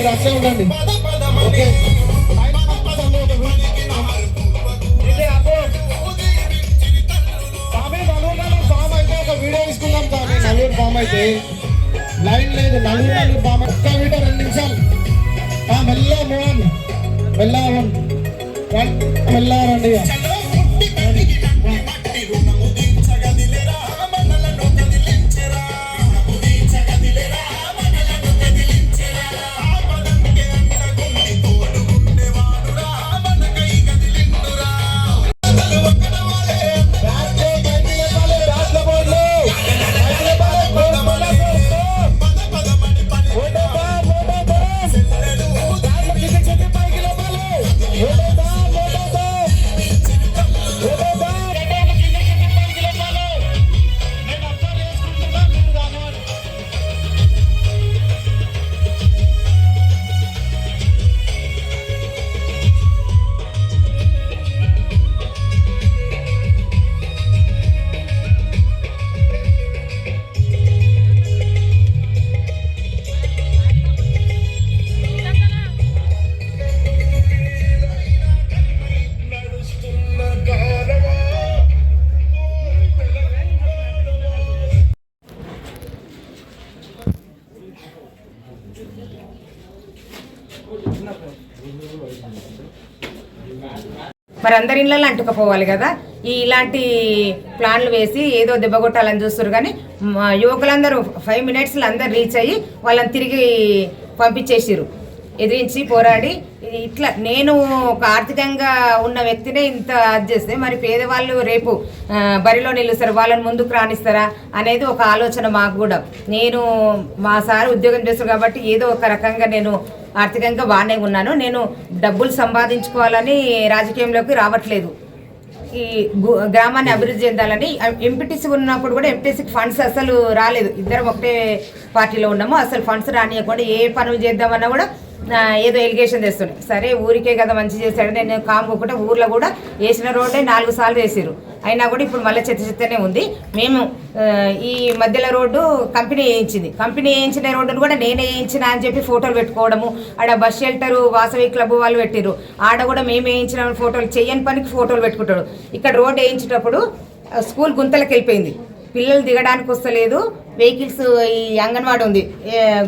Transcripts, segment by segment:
మీరు అట్లే ఉండండి ఓకే. ఫామ్ అయితే ఒక వీడియో తీసుకుందాం స్వామి నలుగురు ఫామ్ అయితే లైన్ లేదు నలుగురు నలుగురు ఫామ్ ఒక్క వీడియో రెండు నిమిషాలు మెల్లగా మోహన్ మెల్లగా మెల్లగా రండి మరి అందరి ఇళ్ళల్లో అంటుకపోవాలి కదా. ఈ ఇలాంటి ప్లాన్లు వేసి ఏదో దెబ్బ కొట్టాలని చూస్తారు కానీ మా యువకులందరూ ఫైవ్ మినిట్స్లో అందరు రీచ్ అయ్యి వాళ్ళని తిరిగి పంపించేసిరు ఎదిరించి పోరాడి ఇట్లా నేను ఒక ఆర్థికంగా ఉన్న వ్యక్తినే ఇంత అది చేస్తే మరి పేదవాళ్ళు రేపు బరిలో నిలుస్తారు వాళ్ళని ముందుకు రాణిస్తారా అనేది ఒక ఆలోచన మాకు కూడా. నేను మా సార్ ఉద్యోగం చేస్తారు కాబట్టి ఏదో ఒక రకంగా నేను ఆర్థికంగా బాగానే ఉన్నాను. నేను డబ్బులు సంపాదించుకోవాలని రాజకీయంలోకి రావట్లేదు. ఈ గ్రామాన్ని అభివృద్ధి చెందాలని ఎంపీటీసీ ఉన్నప్పుడు కూడా ఎంపీటీసీకి ఫండ్స్ అసలు రాలేదు. ఇద్దరం ఒకటే పార్టీలో ఉన్నాము. అసలు ఫండ్స్ రానియకుండా ఏ పనులు చేద్దామన్నా కూడా ఏదో ఎలిగేషన్ చేస్తుండే. సరే ఊరికే కదా మంచి చేశాడు. నేను కాముకుంటే ఊర్లో కూడా వేసిన రోడ్డే నాలుగు సార్లు వేసారు అయినా కూడా ఇప్పుడు మళ్ళీ చెత్త చెత్తనే ఉంది. మేము ఈ మధ్యలో రోడ్డు కంపెనీ వేయించింది. కంపెనీ వేయించిన రోడ్డును కూడా నేనే వేయించిన అని చెప్పి ఫోటోలు పెట్టుకోవడము ఆడ బస్ షెల్టరు వాసవి క్లబ్ వాళ్ళు పెట్టిర్రు. ఆడ కూడా మేము వేయించిన ఫోటోలు చేయని పనికి ఫోటోలు పెట్టుకుంటాడు ఇక్కడ రోడ్డు వేయించేటప్పుడు స్కూల్ గుంతలకు వెళ్ళిపోయింది పిల్లలు దిగడానికి వస్తలేదు. వెహికల్స్ ఈ అంగన్వాడి ఉంది.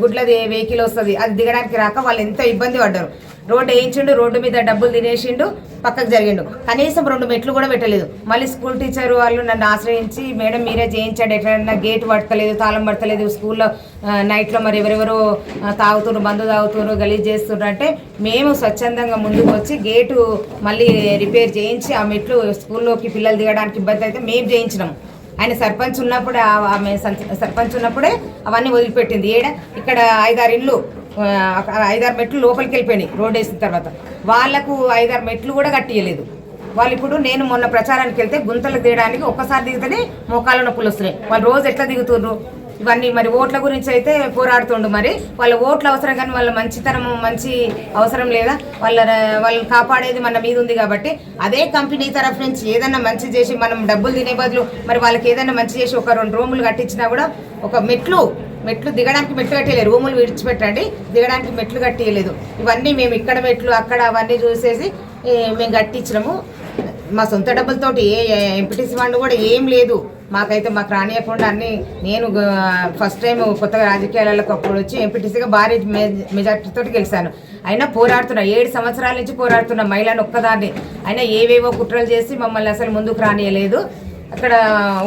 గుడ్లది వెహికల్ వస్తుంది. అది దిగడానికి రాక వాళ్ళు ఎంతో ఇబ్బంది పడ్డారు. రోడ్డు వేయించిండు రోడ్డు మీద డబ్బులు తినేసిండు పక్కకు జరిగిండు. కనీసం రెండు మెట్లు కూడా పెట్టలేదు. మళ్ళీ స్కూల్ టీచర్ వాళ్ళు నన్ను ఆశ్రయించి మేడం మీరే చేయించండి ఎట్లన్నా గేట్ పడతలేదు తాళం పడతలేదు స్కూల్లో నైట్లో మరి ఎవరెవరో తాగుతున్నారు మందు తాగుతున్నారు గలీజ్ చేస్తున్నారు అంటే మేము స్వచ్ఛందంగా ముందుకు వచ్చి గేటు మళ్ళీ రిపేర్ చేయించి ఆ మెట్లు స్కూల్లోకి పిల్లలు దిగడానికి ఇబ్బంది అయితే మేము చేయించినాము ఆయన సర్పంచ్ ఉన్నప్పుడే ఆమె సర్పంచ్ ఉన్నప్పుడే అవన్నీ వదిలిపెట్టింది. ఏడ? ఇక్కడ ఐదారు ఇండ్లు ఐదారు మెట్లు లోపలికి వెళ్ళిపోయినాయి రోడ్ వేసిన తర్వాత. వాళ్ళకు ఐదారు మెట్లు కూడా కట్టియలేదు. వాళ్ళు ఇప్పుడు నేను మొన్న ప్రచారానికి వెళ్తే గుంతలు తీయడానికి ఒక్కసారి దిగితేనే మోకాళ్ళ నొప్పులు వస్తున్నాయి. వాళ్ళు రోజు ఎట్లా దిగుతున్నారు ఇవన్నీ మరి ఓట్ల గురించి అయితే పోరాడుతుండు మరి. వాళ్ళ ఓట్లు అవసరం కానీ వాళ్ళ మంచితనం మంచి అవసరం లేదా? వాళ్ళ వాళ్ళని కాపాడేది మన మీద ఉంది కాబట్టి అదే కంపెనీ తరఫు నుంచి ఏదైనా మంచి చేసి మనం డబ్బులు తినే బదులు మరి వాళ్ళకి ఏదైనా మంచి చేసి ఒక రెండు రూములు కట్టించినా కూడా ఒక మెట్లు మెట్లు దిగడానికి మెట్లు కట్టేయలేదు. రూములు విడిచిపెట్టండి దిగడానికి మెట్లు కట్టేయలేదు. ఇవన్నీ మేము ఇక్కడ మెట్లు అక్కడ అవన్నీ చూసేసి మేము కట్టించినాము. మా సొంత డబ్బులతోటి ఏ ఎంపీటీసీ ఫండ్ కూడా ఏం లేదు. మాకైతే మాకు రానియకుండా అన్ని నేను ఫస్ట్ టైం కొత్తగా రాజకీయాలకు అప్పుడు వచ్చి ఎంపీటీసీగా భారీ మెజ- మెజార్టీతో గెలిచాను. అయినా పోరాడుతున్నా. ఏడు సంవత్సరాల నుంచి పోరాడుతున్నా మహిళను ఒక్కదాన్ని. అయినా ఏవేవో కుట్రలు చేసి మమ్మల్ని అసలు ముందుకు రానియలేదు. అక్కడ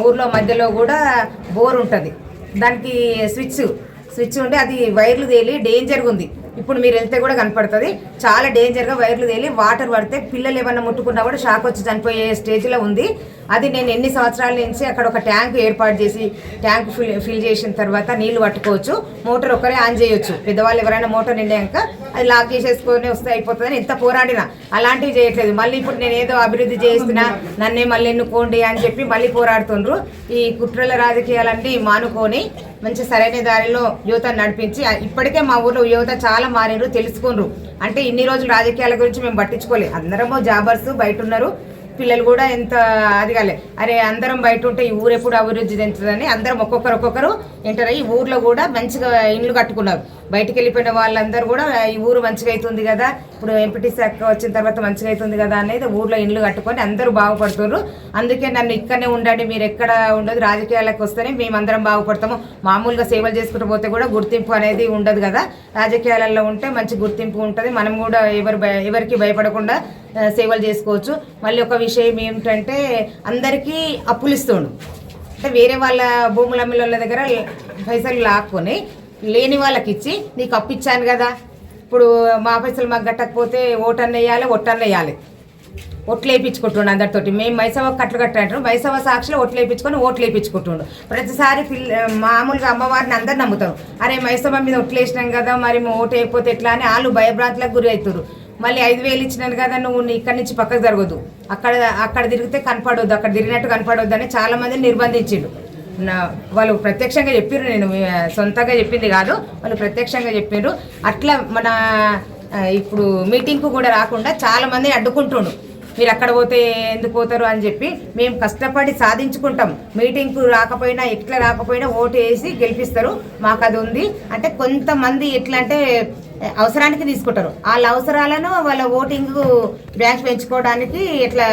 ఊర్లో మధ్యలో కూడా బోర్ ఉంటుంది. దానికి స్విచ్ స్విచ్ ఉంటే అది వైర్లు తేలి డేంజర్గా ఉంది. ఇప్పుడు మీరు వెళ్తే కూడా కనపడుతుంది. చాలా డేంజర్గా వైర్లు తేలి వాటర్ పడితే పిల్లలు ఏమన్నా ముట్టుకున్నా కూడా షాక్ వచ్చి చనిపోయే స్టేజ్లో ఉంది. అది నేను ఎన్ని సంవత్సరాల నుంచి అక్కడ ఒక ట్యాంక్ ఏర్పాటు చేసి ట్యాంక్ ఫిల్ ఫిల్ చేసిన తర్వాత నీళ్ళు పట్టుకోవచ్చు. మోటార్ ఒక్కరే ఆన్ చేయొచ్చు. పెద్దవాళ్ళు ఎవరైనా మోటార్ నిండాక అది లాక్ చేసేసుకొని వస్తే అయిపోతుందని ఎంత పోరాడినా. అలాంటివి చేయట్లేదు. మళ్ళీ ఇప్పుడు నేను ఏదో అభివృద్ధి చేస్తున్నా నన్నే మళ్ళీ ఎన్నుకోండి అని చెప్పి మళ్ళీ పోరాడుతుండ్రు. ఈ కుట్రల రాజకీయాలన్నీ మానుకొని మంచి సరైన దారిలో యువత నడిపించి ఇప్పటికే మా ఊర్లో యువత చాలా మారినరు తెలుసుకున్నారు అంటే ఇన్ని రోజులు రాజకీయాల గురించి మేము పట్టించుకోలేదు అందరము జాబర్స్ బయట ఉన్నారు. పిల్లలు కూడా ఎంత అది కాలే. అరే అందరం బయట ఉంటే ఈ ఊరు ఎప్పుడు అభివృద్ధి చెందుతుందని అందరం ఒక్కొక్కరు ఒక్కొక్కరు ఎంటర్ అయ్యి ఈ ఊర్లో కూడా మంచిగా ఇండ్లు కట్టుకున్నారు. బయటికి వెళ్ళిపోయిన వాళ్ళందరూ కూడా ఈ ఊరు మంచిగా అవుతుంది కదా ఇప్పుడు ఎంపీటీ శాఖ వచ్చిన తర్వాత మంచిగా అవుతుంది కదా అనేది ఊర్లో ఇండ్లు కట్టుకొని అందరూ బాగుపడుతున్నారు అందుకే నన్ను ఇక్కడనే ఉండండి మీరు ఎక్కడ ఉండదు రాజకీయాలకు వస్తేనే మేమందరం బాగుపడతాము. మామూలుగా సేవలు చేసుకుంటూ పోతే కూడా గుర్తింపు అనేది ఉండదు కదా. రాజకీయాలలో ఉంటే మంచి గుర్తింపు ఉంటుంది. మనం కూడా ఎవరు భయ- ఎవరికి భయపడకుండా సేవలు చేసుకోవచ్చు. మళ్ళీ ఒక విషయం ఏమిటంటే అందరికీ అప్పులు ఇస్తుండు. అంటే వేరే వాళ్ళ భూముల అమ్మిల దగ్గర పైసలు లాక్కొని లేని వాళ్ళకి ఇచ్చి నీకు అప్పు ఇచ్చాను కదా ఇప్పుడు మా పైసలు మాకు కట్టకపోతే ఓటన్న వేయాలి ఒట్టన్న వేయాలి. ఒట్లు వేయించుకుంటుండు అందరితోటి. మేము మైసవ కట్లు కట్టాడు మైసవ సాక్షిలో ఒట్లు వేయించుకొని ఓట్లు వేయించుకుంటుండు. ప్రతిసారి పిల్ల మామూలుగా అమ్మవారిని అందరు నమ్ముతారు. అరే మైసవ మీద ఒట్లు వేసినాం కదా మరి ఓటు వేయకపోతే ఎట్లా అని వాళ్ళు భయభ్రాంతులకు గురి అవుతారు. మళ్ళీ ఐదు వేలు ఇచ్చినాను కదా నువ్వు ఇక్కడి నుంచి పక్కకు జరగదు అక్కడ అక్కడ తిరిగితే కనపడొద్దు అక్కడ తిరిగినట్టు కనపడొద్దు అని చాలామందిని నిర్బంధించిండు నా వాళ్ళు ప్రత్యక్షంగా చెప్పారు నేను సొంతంగా చెప్పింది కాదు. వాళ్ళు ప్రత్యక్షంగా చెప్పారు అట్లా మన ఇప్పుడు మీటింగ్కు కూడా రాకుండా చాలామంది అడ్డుకుంటుండు మీరు అక్కడ పోతే ఎందుకు పోతారు అని చెప్పి మేము కష్టపడి సాధించుకుంటాం. మీటింగ్కు రాకపోయినా ఎట్లా రాకపోయినా ఓటు వేసి గెలిపిస్తారు. మాకు అది ఉంది. అంటే కొంతమంది ఎట్లా అంటే అవసరానికి తీసుకుంటారు. వాళ్ళ అవసరాలను వాళ్ళ ఓటింగ్ బ్యాంక్ పెంచుకోవడానికి ఇట్లా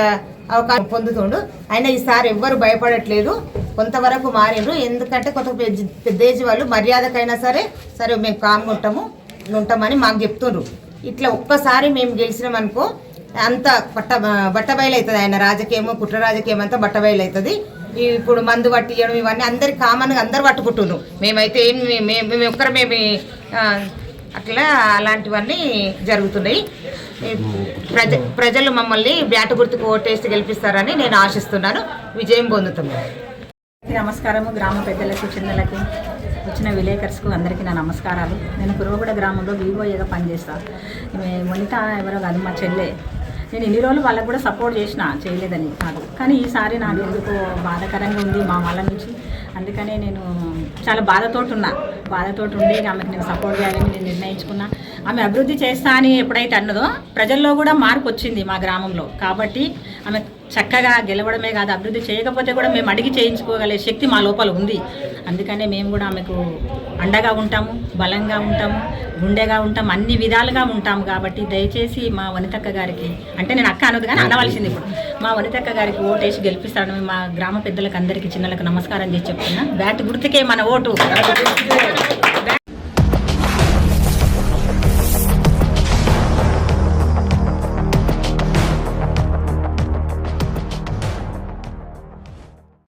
అవకాశం పొందుతుండు. అయినా ఈసారి ఎవ్వరు భయపడట్లేదు. కొంతవరకు మారిండ్రు. ఎందుకంటే కొంత పెద్ద- ఏజ్ వాళ్ళు మర్యాదకైనా సరే సరే మేము కామ్గా ఉంటాము ఉంటామని మాకు చెప్తుండ్రు. ఇట్లా ఒక్కసారి మేము గెలిచినాం అనుకో అంత బట్ట బట్టబయలు అవుతుంది ఆయన రాజకీయము కుట్ర రాజకీయం అంతా బట్టబయలు అవుతుంది ఇప్పుడు మందు పట్టియడం ఇవన్నీ అందరికి కామన్గా అందరు పట్టుకుంటున్నారు మేమైతే ఏం మేము ఒక్కరు మేము అట్లా అలాంటివన్నీ జరుగుతున్నాయి. ప్రజ ప్రజలు మమ్మల్ని బ్యాటు గుర్తుకు ఓటేసి గెలిపిస్తారని నేను ఆశిస్తున్నాను. విజయం పొందుతున్నాను నమస్కారము. గ్రామ పెద్దలకు చిన్నలకి వచ్చిన విలేకర్స్కు అందరికీ నా నమస్కారాలు. నేను కురవగూడ గ్రామంలో వివోఏగా పనిచేస్తాను వనిత ఎవరో కాదు మా చెల్లె. నేను ఇన్ని రోజులు వాళ్ళకు కూడా సపోర్ట్ చేసిన చేయలేదని కాదు. కానీ ఈసారి నాకు ఎందుకో బాధాకరంగా ఉంది మా వాళ్ళ నుంచి. అందుకనే నేను చాలా బాధతోటి ఉన్నా బాధతోటి ఉండి ఆమెకు నేను సపోర్ట్ చేయాలని నేను నిర్ణయించుకున్నా. ఆమె అభివృద్ధి చేస్తా అని ఎప్పుడైతే అన్నదో ప్రజల్లో కూడా మార్పు వచ్చింది మా గ్రామంలో. కాబట్టి ఆమె చక్కగా గెలవడమే కాదు అభివృద్ధి చేయకపోతే కూడా మేము అడిగి చేయించుకోగలే శక్తి మా లోపల ఉంది. అందుకనే మేము కూడా ఆమెకు అండగా ఉంటాము బలంగా ఉంటాము గుండెగా ఉంటాం అన్ని విధాలుగా ఉంటాము కాబట్టి దయచేసి మా వనితక్క గారికి అంటే నేను అక్క అనదు కానీ అనవలసింది ఇప్పుడు. మా వనితక్క గారికి ఓటేసి గెలిపిస్తాను. మా గ్రామ పెద్దలకు అందరికీ చిన్నలకు నమస్కారం చేసి చెప్తున్నా. బ్యాట్ గుర్తుకే మన ఓటు.